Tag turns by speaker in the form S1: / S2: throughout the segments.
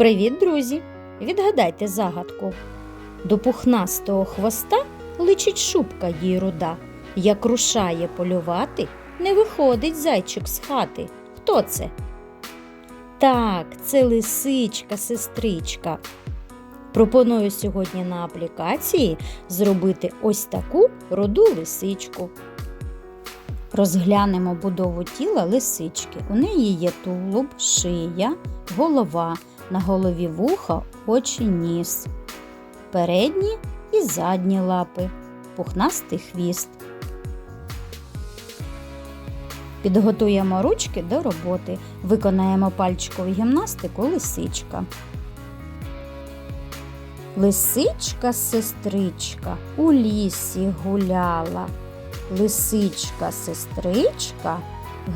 S1: Привіт, друзі! Відгадайте загадку. До пухнастого хвоста личить шубка їй руда. Як рушає полювати, не виходить зайчик з хати. Хто це? Так, це лисичка, сестричка. Пропоную сьогодні на аплікації зробити ось таку руду лисичку. Розглянемо будову тіла лисички. У неї є тулуб, шия, голова, на голові вуха, очі, ніс, передні і задні лапи, пухнастий хвіст. Підготуємо ручки до роботи. Виконаємо пальчикову гімнастику лисичка. Лисичка, сестричка у лісі гуляла. Лисичка, сестричка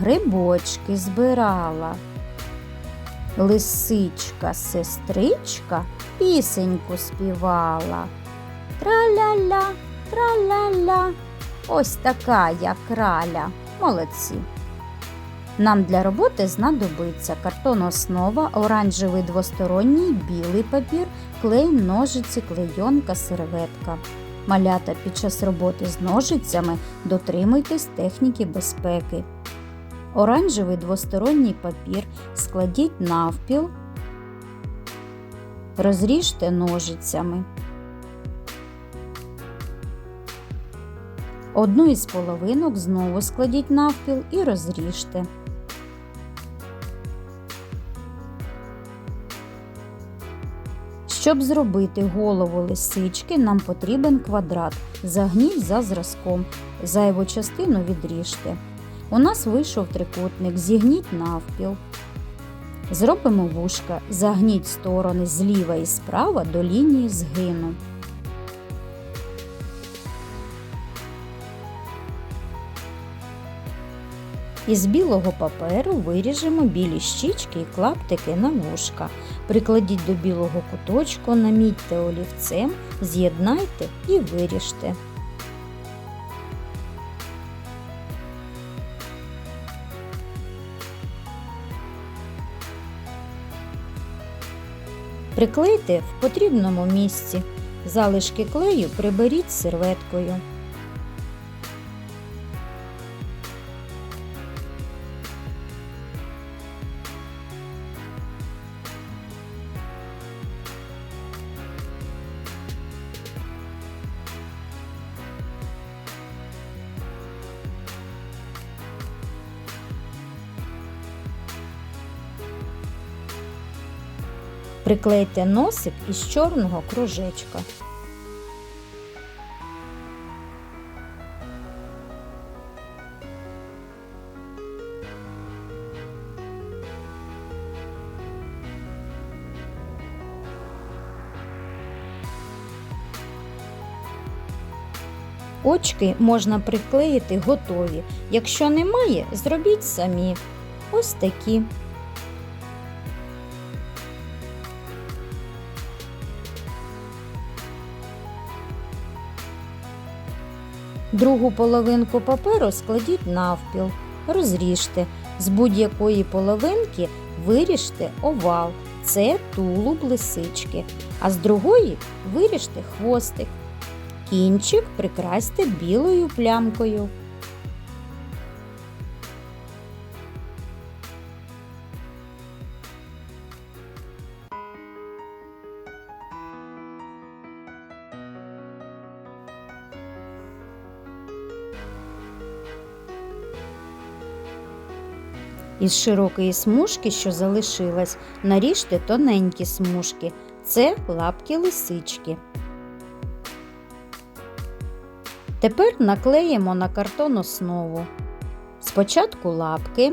S1: грибочки збирала. Лисичка, сестричка пісеньку співала. Траля-ля, траля-ля. Ось така я краля. Молодці. Нам для роботи знадобиться картон основа, оранжевий двосторонній, білий папір, клей, ножиці, клейонка, серветка. Малята під час роботи з ножицями дотримуйтесь техніки безпеки. Оранжевий двосторонній папір складіть навпіл, розріжте ножицями. Одну із половинок знову складіть навпіл і розріжте. Щоб зробити голову лисички, нам потрібен квадрат. Загніть за зразком, зайву частину відріжте. У нас вийшов трикутник, зігніть навпіл. Зробимо вушка, загніть сторони зліва і справа до лінії згину. Із білого паперу виріжемо білі щічки і клаптики на вушка. Прикладіть до білого куточку, намітьте олівцем, з'єднайте і виріжте. Приклейте в потрібному місці. Залишки клею приберіть серветкою. Приклейте носик із чорного кружечка. Очки можна приклеїти готові. Якщо немає, зробіть самі. Ось такі. Другу половинку паперу складіть навпіл, розріжте. З будь-якої половинки виріжте овал. Це тулуб лисички. А з другої виріжте хвостик. Кінчик прикрасьте білою плямкою. Із широкої смужки, що залишилась, наріжте тоненькі смужки. Це лапки лисички. Тепер наклеїмо на картон основу. Спочатку лапки.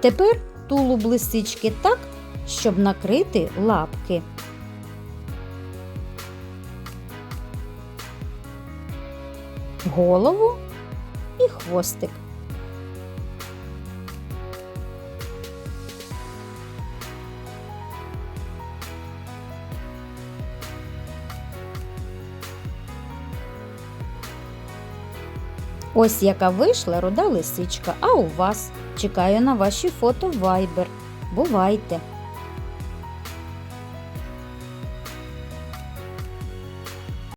S1: Тепер тулуб лисички так, щоб накрити лапки. Голову і хвостик. Ось яка вийшла руда лисичка, а у вас чекаю на ваші фото в Viber. Бувайте!